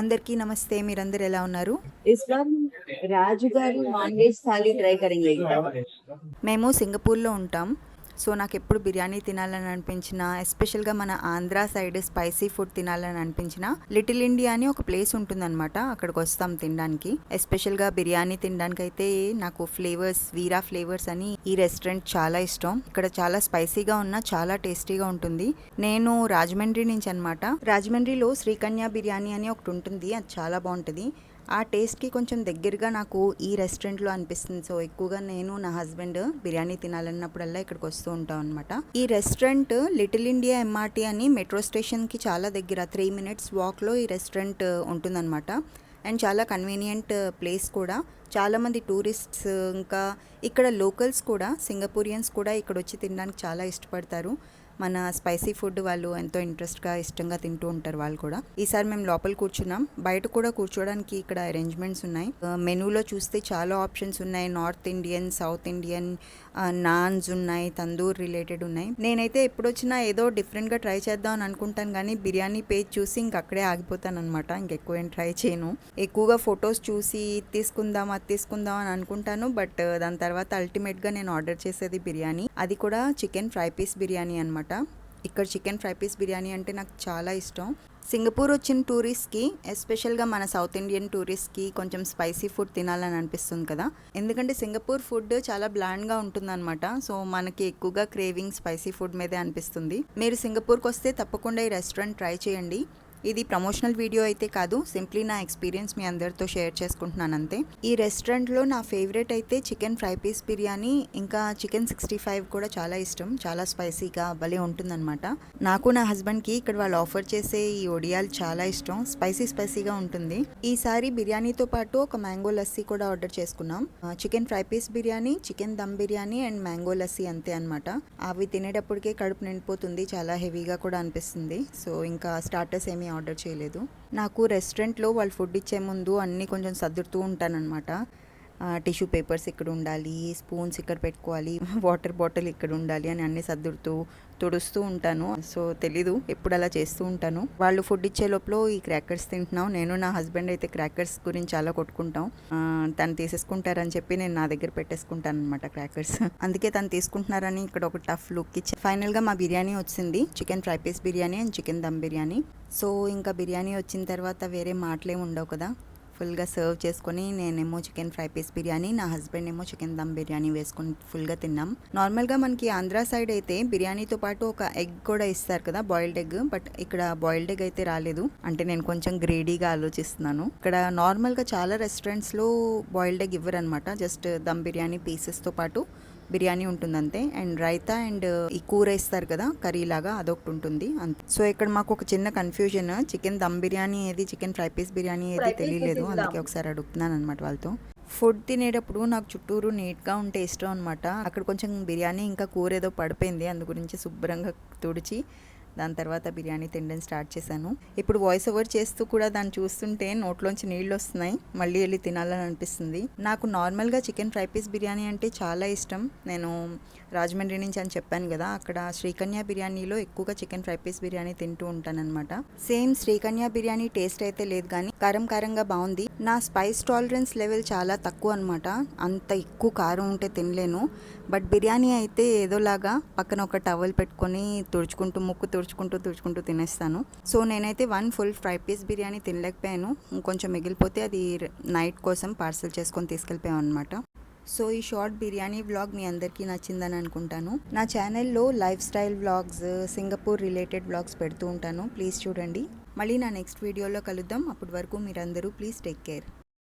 అందరికీ నమస్తే మీరందరు ఎలా ఉన్నారు? రాజు గారు మేము సింగపూర్లో ఉంటాం. సో నాకు ఎప్పుడు బిర్యానీ తినాలని అనిపించిన ఎస్పెషల్గా మన ఆంధ్ర సైడ్ స్పైసీ ఫుడ్ తినాలని అనిపించిన లిటిల్ ఇండియా అని ఒక ప్లేస్ ఉంటుందన్నమాట అక్కడికి వస్తాం తినడానికి. ఎస్పెషల్గా బిర్యానీ తినడానికి అయితే నాకు ఫ్లేవర్స్ వీరా ఫ్లేవర్స్ అని ఈ రెస్టారెంట్ చాలా ఇష్టం. ఇక్కడ చాలా స్పైసీగా ఉన్న చాలా టేస్టీగా ఉంటుంది. నేను రాజమండ్రి నుంచి అనమాట రాజమండ్రిలో శ్రీకన్య బిర్యానీ అని ఒకటి ఉంటుంది. అది చాలా బాగుంటుంది. ఆ టేస్ట్కి కొంచెం దగ్గరగా నాకు ఈ రెస్టారెంట్లో అనిపిస్తుంది. సో ఎక్కువగా నేను నా హస్బెండ్ బిర్యానీ తినాలన్నప్పుడల్లా ఇక్కడికి వస్తూ ఉంటాం అనమాట ఈ రెస్టారెంట్ లిటిల్ ఇండియా ఎంఆర్టీ అని మెట్రో స్టేషన్కి చాలా దగ్గర త్రీ మినిట్స్ వాక్లో ఈ రెస్టారెంట్ ఉంటుందన్నమాట. అండ్ చాలా కన్వీనియంట్ ప్లేస్ కూడా. చాలామంది టూరిస్ట్స్ ఇంకా ఇక్కడ లోకల్స్ కూడా సింగపూరియన్స్ కూడా ఇక్కడ వచ్చి తినడానికి చాలా ఇష్టపడతారు. మన స్పైసీ ఫుడ్ వాళ్ళు ఎంతో ఇంట్రెస్ట్గా ఇష్టంగా తింటూ ఉంటారు వాళ్ళు కూడా. ఈసారి మేము లోపల కూర్చున్నాం. బయట కూడా కూర్చోవడానికి ఇక్కడ అరేంజ్మెంట్స్ ఉన్నాయి. మెనూలో చూస్తే చాలా ఆప్షన్స్ ఉన్నాయి. North Indian south Indian naans ఉన్నాయి తందూర్ రిలేటెడ్ ఉన్నాయి. నేనైతే ఎప్పుడు వచ్చినా ఏదో డిఫరెంట్గా ట్రై చేద్దాం అని అనుకుంటాను కానీ బిర్యానీ పేజ్ చూసి ఇంక అక్కడే ఆగిపోతాను అనమాట ఇంకెక్కువ ఏం ట్రై చేయను. ఎక్కువగా ఫొటోస్ చూసి తీసుకుందాం అది తీసుకుందాం అని అనుకుంటాను. బట్ దాని తర్వాత అల్టిమేట్గా నేను ఆర్డర్ చేసేది బిర్యానీ. అది కూడా చికెన్ ఫ్రై పీస్ బిర్యానీ అనమాట ఇక్కడ చికెన్ ఫ్రై పీస్ బిర్యానీ అంటే నాకు చాలా ఇష్టం. సింగపూర్ వచ్చిన టూరిస్ట్కి ఎస్పెషల్గా మన సౌత్ ఇండియన్ టూరిస్ట్కి కొంచెం స్పైసీ ఫుడ్ తినాలని అనిపిస్తుంది కదా. ఎందుకంటే సింగపూర్ ఫుడ్ చాలా బ్లాండ్గా ఉంటుందన్నమాట. సో మనకి ఎక్కువగా క్రేవింగ్ స్పైసీ ఫుడ్ మీదే అనిపిస్తుంది. మీరు సింగపూర్కి వస్తే తప్పకుండా ఈ రెస్టారెంట్ ట్రై చేయండి. ఇది ప్రమోషనల్ వీడియో అయితే కాదు సింప్లీ నా ఎక్స్పీరియన్స్ మీ అందరితో షేర్ చేసుకుంటున్నాను అంతే. ఈ రెస్టారెంట్లో నా ఫేవరెట్ అయితే చికెన్ ఫ్రై పీస్ బిర్యానీ ఇంకా చికెన్ సిక్స్టీ ఫైవ్ కూడా చాలా ఇష్టం చాలా స్పైసీగా భలే ఉంటుందన్నమాట. నాకు నా హస్బెండ్కి ఇక్కడ వాళ్ళు ఆఫర్ చేసే ఈ ఒడియాలు చాలా ఇష్టం స్పైసీ స్పైసీగా ఉంటుంది. ఈసారి బిర్యానీతో పాటు ఒక మ్యాంగో లస్సీ కూడా ఆర్డర్ చేసుకున్నాం. Chicken fry piece biryani chicken dum biryani and mango lassi అంతే అనమాట అవి తినేటప్పటికే కడుపు నిండిపోతుంది చాలా హెవీగా కూడా అనిపిస్తుంది. సో ఇంకా స్టార్టర్స్ ఏమీ ఆర్డర్ చేయలేదు. నాకు రెస్టారెంట్లో వాళ్ళు ఫుడ్ ఇచ్చే ముందు అన్నీ కొంచెం సర్దుతూ ఉంటానన్నమాట. టిష్యూ పేపర్స్ ఇక్కడ ఉండాలి స్పూన్స్ ఇక్కడ పెట్టుకోవాలి వాటర్ బాటిల్ ఇక్కడ ఉండాలి అని అన్ని సర్దుడుతూ తుడుస్తూ ఉంటాను. సో తెలీదు ఎప్పుడు అలా చేస్తూ ఉంటాను. వాళ్ళు ఫుడ్ ఇచ్చే లోపల ఈ క్రాకర్స్ తింటున్నాం నేను నా హస్బెండ్ అయితే క్రాకర్స్ గురించి చాలా కొట్టుకుంటాం. తను తీసేసుకుంటారని చెప్పి నేను నా దగ్గర పెట్టేసుకుంటాను అనమాట క్రాకర్స్ అందుకే తను తీసుకుంటున్నారని ఇక్కడ ఒక టఫ్ లుక్ ఇచ్చి ఫైనల్గా మా బిర్యానీ వచ్చింది. Chicken fry piece biryani and chicken dum biryani. So ఇంకా బిర్యానీ వచ్చిన తర్వాత వేరే మాటలేం ఉండవు కదా. ఫుల్గా సర్వ్ చేసుకొని నేనేమో చికెన్ ఫ్రై పీస్ బిర్యానీ నా హస్బెండ్ ఏమో చికెన్ దమ్ బిర్యానీ వేసుకొని ఫుల్గా తిన్నాం. నార్మల్గా మనకి ఆంధ్ర సైడ్ అయితే బిర్యానీతో పాటు ఒక ఎగ్ కూడా ఇస్తారు కదా బాయిల్డ్ ఎగ్ బట్ ఇక్కడ బాయిల్డ్ ఎగ్ అయితే రాలేదు. అంటే నేను కొంచెం గ్రేడీగా ఆలోచిస్తున్నాను. ఇక్కడ నార్మల్గా చాలా రెస్టారెంట్స్లో బాయిల్డ్ ఎగ్ ఇవ్వరు అనమాట జస్ట్ దమ్ బిర్యానీ పీసెస్తో పాటు. బిర్యానీ ఉంటుంది అంతే అండ్ రైతా అండ్ ఈ కూర ఇస్తారు కదా కర్రీ లాగా అదొకటి ఉంటుంది. అంతే. సో ఇక్కడ మాకు ఒక చిన్న కన్ఫ్యూజన్ చికెన్ దమ్ బిర్యానీ ఏది చికెన్ ఫ్రై పీస్ బిర్యానీ ఏది తెలియలేదు అందుకే ఒకసారి అడుగుతున్నాను అనమాట వాళ్ళతో. ఫుడ్ తినేటప్పుడు నాకు చుట్టూరు నీట్గా ఉంటే ఇష్టం అనమాట అక్కడ కొంచెం బిర్యానీ ఇంకా కూర ఏదో పడిపోయింది అందు గురించి శుభ్రంగా తుడిచి దాని తర్వాత బిర్యానీ తినడం స్టార్ట్ చేశాను. ఇప్పుడు వాయిస్ ఓవర్ చేస్తూ కూడా దాన్ని చూస్తుంటే నోట్లోంచి నీళ్ళు వస్తున్నాయి. మళ్ళీ వెళ్ళి తినాలని అనిపిస్తుంది. నాకు నార్మల్గా చికెన్ ఫ్రై పీస్ బిర్యానీ అంటే చాలా ఇష్టం. నేను రాజమండ్రి నుంచి అని చెప్పాను కదా అక్కడ శ్రీకన్య బిర్యానీలో ఎక్కువగా చికెన్ ఫ్రై పీస్ బిర్యానీ తింటూ ఉంటానన్నమాట. సేమ్ శ్రీకన్య బిర్యానీ టేస్ట్ అయితే లేదు కానీ కారం కారంగా బాగుంది. నా స్పైస్ టాలరెన్స్ లెవెల్ చాలా తక్కువ అనమాట అంత ఎక్కువ కారం ఉంటే తినలేను. బట్ బిర్యానీ అయితే ఏదోలాగా పక్కన ఒక టవల్ పెట్టుకొని తుడుచుకుంటూ ముక్కు తుడుచుకుంటూ తుడుచుకుంటూ తినేస్తాను. సో నేనైతే one full fry piece biryani తినలేకపోయాను. ఇంకొంచెం మిగిలిపోతే అది నైట్ కోసం పార్సల్ చేసుకొని తీసుకెళ్ళిపోయాం అనమాట సో ఈ షార్ట్ బిర్యానీ వ్లాగ్ మీ అందరికీ నచ్చిందని అనుకుంటాను. నా ఛానల్లో lifestyle vlogs Singapore related vlogs పెడుతూ ఉంటాను. ప్లీజ్ చూడండి. మళ్ళీ నా నెక్స్ట్ వీడియోలో కలుద్దాం. అప్పటి వరకు మీరందరూ ప్లీజ్ టేక్ కేర్.